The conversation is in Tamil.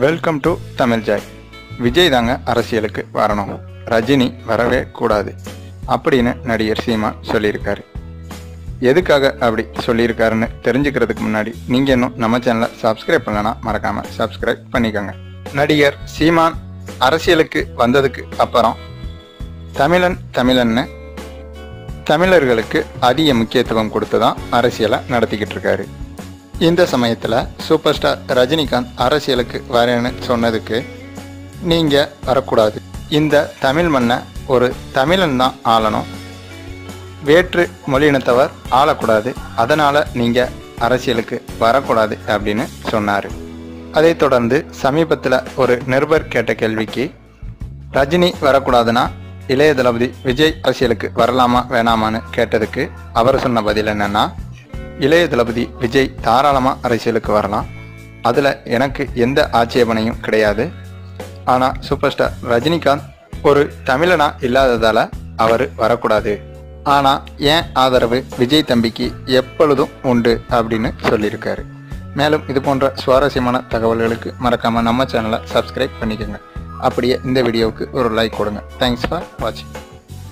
Welcome to Tamil Joy Vijay தாங்க அரசியலுக்கு வரணும். ரஜினி வரவே கூடாது. அப்படின்னு நடிகர் சீமா சொல்லியிருக்காரு. எதுக்காக அப்படி சொல்லியிருக்காருன்னு தெரிஞ்சுக்கிறதுக்கு முன்னாடி நீங்கள் இன்னும் நம்ம சேனலை சப்ஸ்கிரைப் பண்ணலனா மறக்காமல் சப்ஸ்கிரைப் பண்ணிக்கோங்க. நடிகர் சீமான் அரசியலுக்கு வந்ததுக்கு அப்புறம் தமிழன் தமிழன்னு தமிழர்களுக்கு அதிக முக்கியத்துவம் கொடுத்து தான் அரசியலை நடத்திக்கிட்டு இருக்காரு. இந்த சமயத்தில் சூப்பர் ஸ்டார் ரஜினிகாந்த் அரசியலுக்கு வரேன்னு சொன்னதுக்கு நீங்கள் வரக்கூடாது. இந்த தமிழ் மண்ணை ஒரு தமிழன் தான் ஆளணும். வேற்று மொழியினத்தவர் ஆளக்கூடாது. அதனால் நீங்கள் அரசியலுக்கு வரக்கூடாது அப்படின்னு சொன்னார். அதைத் தொடர்ந்து சமீபத்தில் ஒரு நிருபர் கேட்ட கேள்விக்கு ரஜினி வரக்கூடாதுன்னா இளைய தளபதி விஜய் அரசியலுக்கு வரலாமா வேணாமான்னு கேட்டதுக்கு அவர் சொன்ன பதில் என்னென்னா இளைய தளபதி விஜய் தாராளமாக அரசியலுக்கு வரலாம். அதில் எனக்கு எந்த ஆட்சேபனையும் கிடையாது. ஆனால் சூப்பர் ஸ்டார் ரஜினிகாந்த் ஒரு தமிழனா இல்லாததால் அவர் வரக்கூடாது. ஆனால் ஏன் ஆதரவு விஜய் தம்பிக்கு எப்பொழுதும் உண்டு அப்படின்னு சொல்லியிருக்காரு. மேலும் இது போன்ற சுவாரஸ்யமான தகவல்களுக்கு மறக்காமல் நம்ம சேனலை சப்ஸ்கிரைப் பண்ணிக்கோங்க. அப்படியே இந்த வீடியோவுக்கு ஒரு லைக் கொடுங்க. தேங்க்ஸ் ஃபார் வாட்சிங்